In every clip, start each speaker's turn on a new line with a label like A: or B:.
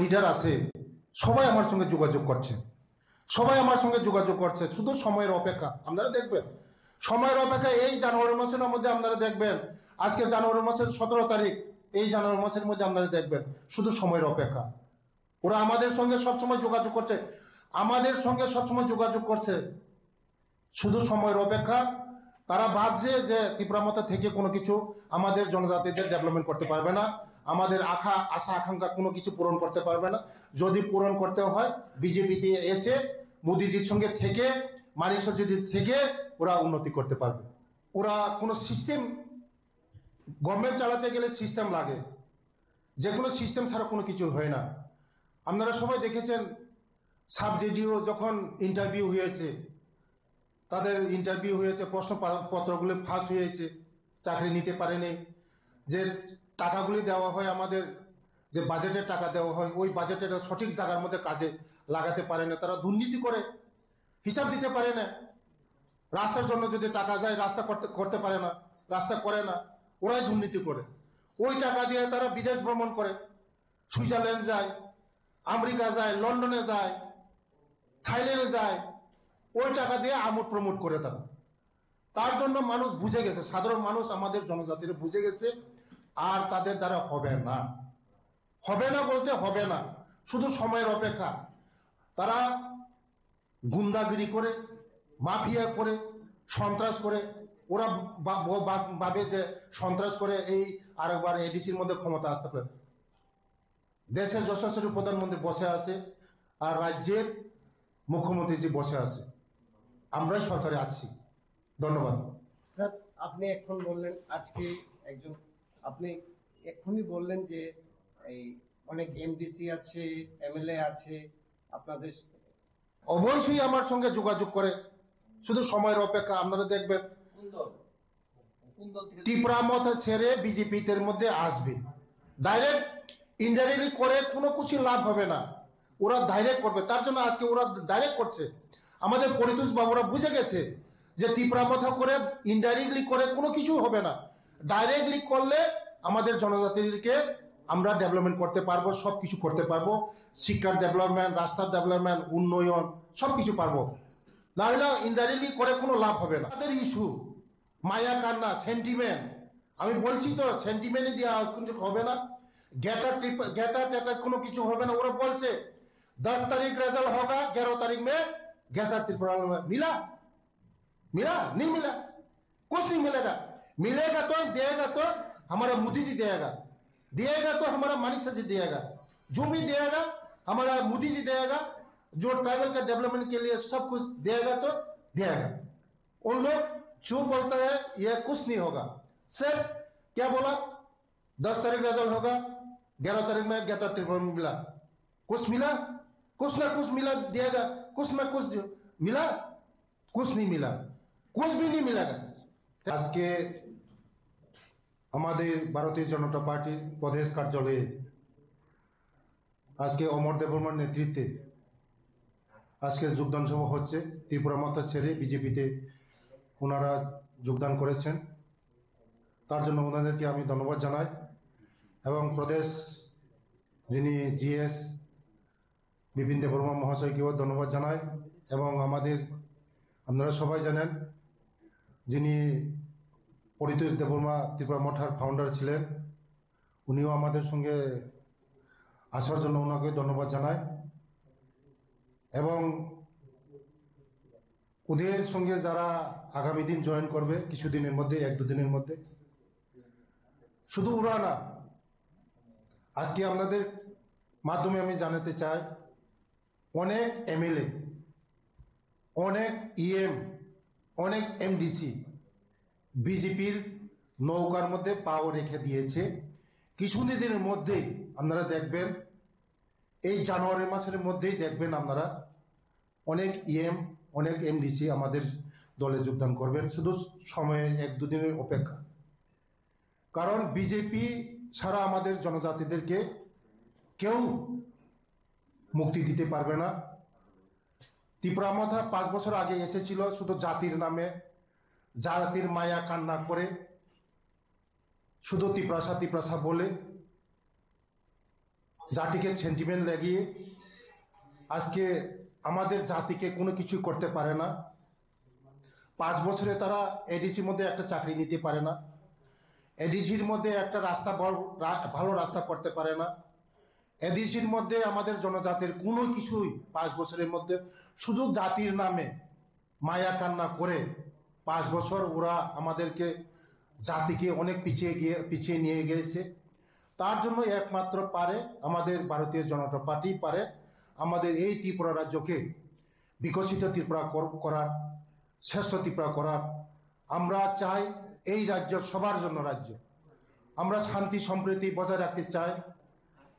A: Leader আছে, সবাই আমার সঙ্গে যোগাযোগ করছে। সবাই আমার সঙ্গে যোগাযোগ করছে, শুধু সময়ের অপেক্ষা। আপনারা দেখবেন, সময়ের অপেক্ষা এই জানুয়ারি মাসের মধ্যে আপনারা দেখবেন, আজকে জানুয়ারি মাসের সতেরো তারিখ, এই জানুয়ারি মাসের মধ্যে আপনারা দেখবেন, শুধু সময়ের অপেক্ষা। ওরা আমাদের সঙ্গে সবসময় যোগাযোগ করছে, আমাদের সঙ্গে সবসময় যোগাযোগ করছে, শুধু সময়ের অপেক্ষা। তারা ভাবছে যে ত্রিপুরামতা থেকে কোনো কিছু আমাদের জনজাতিদের ডেভেলপমেন্ট করতে পারবে না। আমাদের আশা আশা, আকাঙ্ক্ষা কোনো কিছু পূরণ করতে পারবে না। যদি পূরণ করতে হয় বিজেপিতে এসে মোদিজির সঙ্গে থেকে, মানিক যদি থেকে ওরা উন্নতি করতে পারবে। ওরা কোনো সিস্টেম গভর্নমেন্ট চালাতে গেলে সিস্টেম লাগে। যে কোনো সিস্টেম ছাড়া কোনো কিছু হয় না। আপনারা সবাই দেখেছেন সাবজেডিও যখন ইন্টারভিউ হয়েছে, তাদের ইন্টারভিউ হয়েছে প্রশ্নপত্রগুলো ফাঁস হয়েছে, চাকরি নিতে পারেনি। যে টাকাগুলি দেওয়া হয় আমাদের যে বাজেটের টাকা দেওয়া হয়, ওই বাজেটের সঠিক জায়গার মধ্যে কাজে লাগাতে পারে না। তারা দুর্নীতি করে হিসাব দিতে পারে না। রাস্তার জন্য যদি টাকা যায়, রাস্তা করতে করতে পারে না, রাস্তা করে না, ওরাই দুর্নীতি করে। ওই টাকা দিয়ে তারা বিদেশ ভ্রমণ করে। সুইজারল্যান্ড যায়, আমেরিকা যায়, লন্ডনে যায়, থাইল্যান্ডে যায়, ওই টাকা দিয়ে আমোদ প্রমোট করে তারা। তার জন্য মানুষ বুঝে গেছে, সাধারণ মানুষ আমাদের জনজাতিরা বুঝে গেছে আর তাদের দ্বারা হবে না। হবে না বলতে হবে না। শুধু সময়ের অপেক্ষা। তারা গুন্দাগিরি করে, মাফিয়া করে, সন্ত্রাস করে। ওরা ভাবে যে সন্ত্রাস করে এই আরেকবার এডিসির মধ্যে ক্ষমতা আসতে পারে। দেশের যশস্বী প্রধানমন্ত্রী বসে আছে আর রাজ্যের মুখ্যমন্ত্রীজি বসে আছে। আমরাই সরকারে আছি। ধন্যবাদ।
B: স্যার, আপনি এখন বললেন আজকে একজন আপনি এক্ষুনি বললেন যে এই অনেক এমডিসি আছে এমএলএ আছে আপনাদের
A: অবশ্যই আমার সঙ্গে যোগাযোগ করে। শুধু সময়ের অপেক্ষা আপনারা দেখবেন টিপরামত ছেড়ে বিজেপিতে মধ্যে আসবে। ডাইরেক্ট ইনডাইরেক্টলি করে কোনো কিছু লাভ হবে না। ওরা ডাইরেক্ট করবে। তার জন্য আজকে ওরা ডাইরেক্ট করছে। আমাদের পরিতোষ বাবুরা বুঝে গেছে যে টিপরামথা করে ইনডাইরেক্টলি করে কোনো কিছু হবে না। ডাইরেক্টলি করলে আমাদের জনজাতিকে আমরা ডেভেলপমেন্ট করতে পারবো সব কিছু করতে পারবো শিক্ষার ডেভেলপমেন্ট রাস্তার ডেভেলপমেন্ট উন্নয়ন সব কিছু পারবো না হলে ইনডাইরেক্টলি করে কোনো লাভ হবে না তাদের ইস্যু মায়া কান্না সেন্টিমেন্ট আমি বলছি তো সেন্টিমেন্টে দেওয়া কিছু হবে না গেটার গেটার টেটার কোনো কিছু হবে না ওরা বলছে दस तारीख रिजल्ट होगा ग्यारह तारीख में गैटा त्रिपुरा में मिला मिला नहीं मिला कुछ नहीं मिलेगा मिलेगा तो देगा तो हमारा मोदी जी देगा। देगा तो हमारा मानिक जी देगा। जो भी देगा, हमारा मोदी जी देगा। जो ट्राइबल का डेवलपमेंट के लिए सब कुछ देगा तो देगा। उन लोग जो बोलता है ये कुछ नहीं होगा। सर, क्या बोला? दस तारीख रिज़ल्ट होगा, ग्यारह तारीख में ग्यारह त्रिपुरा मिला। कुछ मिला? कुछ ना कुछ मिला देगा। कुछ ना कुछ मिला? कुछ नहीं मिला। कुछ भी नहीं मिलेगा। আজকে আমাদের ভারতীয় জনতা পার্টির প্রদেশ কার্যালয়ে আজকে অমর দেববর্মার নেতৃত্বে আজকে যোগদান সভা হচ্ছে। ত্রিপুরা মাতা ছেড়ে বিজেপিতে ওনারা যোগদান করেছেন। তার জন্য ওনাদেরকে আমি ধন্যবাদ জানাই এবং প্রদেশ যিনি জিএস বিপিন দেববর্মা মহাশয়কেও ধন্যবাদ জানাই এবং আমাদের আপনারা সবাই জানেন যিনি পরিতোষ দেববর্মা ত্রিপুরা মঠার ফাউন্ডার ছিলেন, উনিও আমাদের সঙ্গে আসার জন্য ওনাকে ধন্যবাদ জানাই এবং ওদের সঙ্গে যারা আগামী দিন জয়েন করবে, কিছুদিনের মধ্যে, এক দুদিনের মধ্যে, শুধু ওরা না, আজকে আপনাদের মাধ্যমে আমি জানাতে চাই, অনেক এমএলএ, অনেক ইএম অনেক এমডিসি বিজেপির নৌকার মধ্যে পাও রেখে দিয়েছে। কিছুদিনের মধ্যেই আপনারা দেখবেন, এই জানুয়ারি মাসের মধ্যেই দেখবেন আপনারা অনেক ইএম অনেক এমডিসি আমাদের দলে যোগদান করবেন। শুধু সময়ের এক, দুদিনের অপেক্ষা। কারণ বিজেপি ছাড়া আমাদের জনজাতিদেরকে কেউ মুক্তি দিতে পারবে না। ত্রিপুরামাথা পাঁচ বছর আগে এসেছিল শুধু জাতির নামে, জাতির মায়া কান্না করে, শুধু তিপ্রাসা তিপ্রাসা বলে, জাতিকে সেন্টিমেন্ট লাগিয়ে, আজকে আমাদের জাতিকে কোনো কিছু করতে পারে না। পাঁচ বছরে তারা এডিসির মধ্যে একটা চাকরি নিতে পারে না। এডিসির মধ্যে একটা রাস্তা ভালো রাস্তা করতে পারে না। এডিসির মধ্যে আমাদের জনজাতির কোনো কিছুই পাঁচ বছরের মধ্যে শুধু জাতির নামে মায়া কান্না করে পাঁচ বছর ওরা আমাদেরকে জাতিকে অনেক পিছিয়ে গিয়ে, পিছিয়ে নিয়ে গিয়েছে। তার জন্য একমাত্র পারে আমাদের ভারতীয় জনতা পার্টি পারে আমাদের এই ত্রিপুরা রাজ্যকে বিকশিত ত্রিপুরা কর- করার, শ্রেষ্ঠ ত্রিপুরা করার। আমরা চাই এই রাজ্য সবার জন্য রাজ্য। আমরা শান্তি সম্প্রীতি বজায় রাখতে চাই।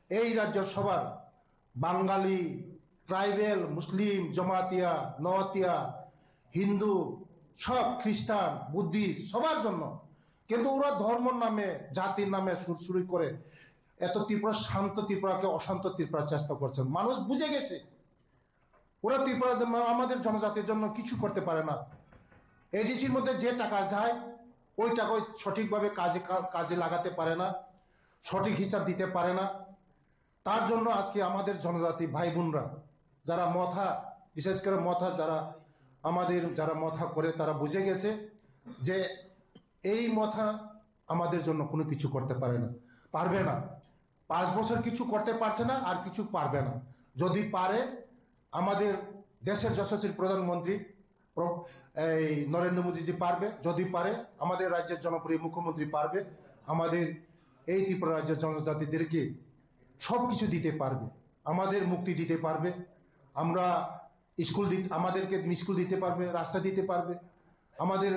A: এই রাজ্য সবার বাঙালি ট্রাইবেল, মুসলিম, জমাতিয়া, নওয়াতিয়া, হিন্দু, সব খ্রিস্টান বুদ্ধিস্ট সবার জন্য। কিন্তু ওরা ধর্মর নামে, জাতির নামে সুরসুরি করে এত ত্রিপুরা, শান্ত ত্রিপুরাকে অশান্ত ত্রিপুরা চেষ্টা করছেন মানুষ বুঝে গেছে। ওরা ত্রিপুরা আমাদের জনজাতির জন্য কিছু করতে পারে না। এডিসির মধ্যে যে টাকা যায়, ওই টাকা সঠিকভাবে কাজে কাজে লাগাতে পারে না, সঠিক হিসাব দিতে পারে না। তার জন্য আজকে আমাদের জনজাতি ভাই বোনরা যারা মথা, বিশেষ করে মথা যারা আমাদের যারা মথা করে, তারা বুঝে গেছে যে এই মথা আমাদের জন্য কোনো কিছু করতে পারে না। পারবে না। পাঁচ বছর কিছু করতে পারছে না আর কিছু পারবে না। যদি পারে, আমাদের দেশের যশস্বী প্রধানমন্ত্রী এই নরেন্দ্র মোদীজি পারবে। যদি পারে, আমাদের রাজ্যের জনপ্রিয় মুখ্যমন্ত্রী পারবে। আমাদের এই ত্রিপুরা রাজ্যের জনজাতিদেরকে সব কিছু দিতে পারবে। আমাদের মুক্তি দিতে পারবে। আমরা স্কুল আমাদেরকে স্কুল দিতে পারবে, রাস্তা দিতে পারবে, আমাদের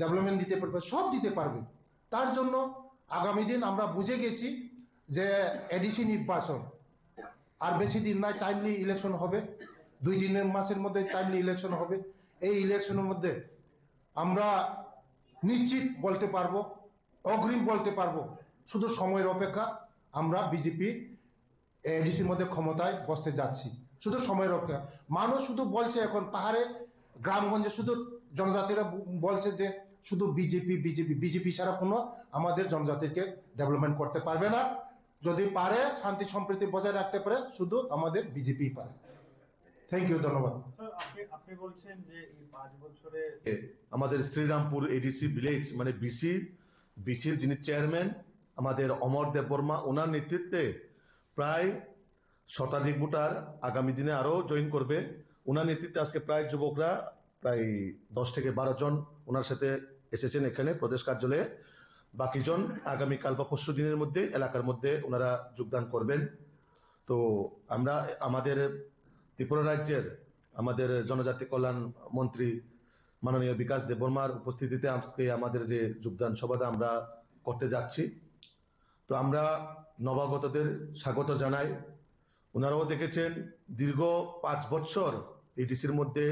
A: ডেভেলপমেন্ট দিতে পারবে, সব দিতে পারবে। তার জন্য আগামী দিন আমরা বুঝে গেছি যে এডিসি নির্বাচন আর বেশি দিন নাই টাইমলি ইলেকশন হবে। দুই দিনের মাসের মধ্যে টাইমলি ইলেকশন হবে। এই ইলেকশনের মধ্যে আমরা নিশ্চিত বলতে পারব, অগ্রিম বলতে পারব, শুধু সময়ের অপেক্ষা আমরা বিজেপি এডিসির মধ্যে ক্ষমতায় বসতে যাচ্ছি। শুধু সময় রক্ষা। মানুষ শুধু বলছে এখন পাহাড়ে গ্রামগঞ্জে শুধু জনজাতিরা বলছে যে শুধু বিজেপি বিজেপি বিজেপি ছাড়া কোনো আমাদের জনজাতিকে ডেভেলপমেন্ট করতে পারবে না। যদি পারে শান্তি সম্প্রীতি বজায় রাখতে পারে শুধু আমাদের বিজেপি পারে। থ্যাংক ইউ ধন্যবাদ।
C: স্যার আপনি আপনি বলছেন যে এই পাঁচ বছরে
D: আমাদের শ্রীরামপুর এডিসি ভিলেজ মানে বিসি বিসির যিনি চেয়ারম্যান আমাদের অমর দেববর্মা ওনার নেতৃত্বে প্রায় শতাধিক ভোটার আগামী দিনে আরও জয়েন করবে। ওনার নেতৃত্বে আজকে প্রায় যুবকরা, প্রায় দশ থেকে বারো জন ওনার সাথে এসেছেন এখানে প্রদেশ কার্যালয়ে। বাকিজন আগামীকাল বা পরশু দিনের মধ্যে এলাকার মধ্যে ওনারা যোগদান করবেন। তো আমরা আমাদের ত্রিপুরা রাজ্যের আমাদের জনজাতি কল্যাণ মন্ত্রী মাননীয় বিকাশ দেববর্মার উপস্থিতিতে আজকে আমাদের যে যোগদান সভাটা আমরা করতে যাচ্ছি। তো আমরা নবাগতদের স্বাগত জানাই। ওনারাও দেখেছেন দীর্ঘ পাঁচ বছর এডিসির মধ্যে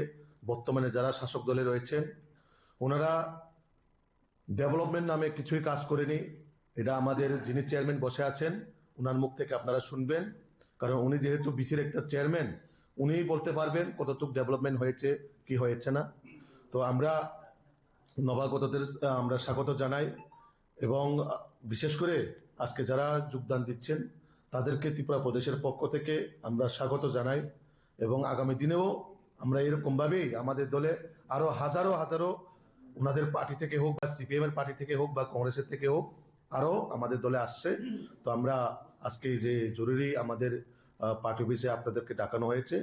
D: বর্তমানে যারা শাসক দলে রয়েছেন, ওনারা ডেভেলপমেন্ট নামে কিছুই কাজ করেনি। এটা আমাদের যিনি চেয়ারম্যান বসে আছেন ওনার মুখ থেকে আপনারা শুনবেন। কারণ উনি যেহেতু বিসির একটা চেয়ারম্যান উনিই বলতে পারবেন কতটুকু ডেভেলপমেন্ট হয়েছে, কি হয়েছে না। তো আমরা নবাগতদের, আমরা স্বাগত জানাই এবং বিশেষ করে আজকে যারা যোগদান দিচ্ছেন তাদেরকে ত্রিপুরা প্রদেশের পক্ষ থেকে আমরা স্বাগত জানাই এবং আগামী দিনেও আমরা এরকম ভাবেই আমাদের দলে আরও হাজারো হাজারো ওনাদের পার্টি থেকে হোক বা সিপিএম এর পার্টি থেকে হোক বা কংগ্রেসের থেকে হোক আরও আমাদের দলে আসছে। তো আমরা আজকে যে জরুরি আমাদের পার্টি অফিসে আপনাদেরকে ডাকানো হয়েছে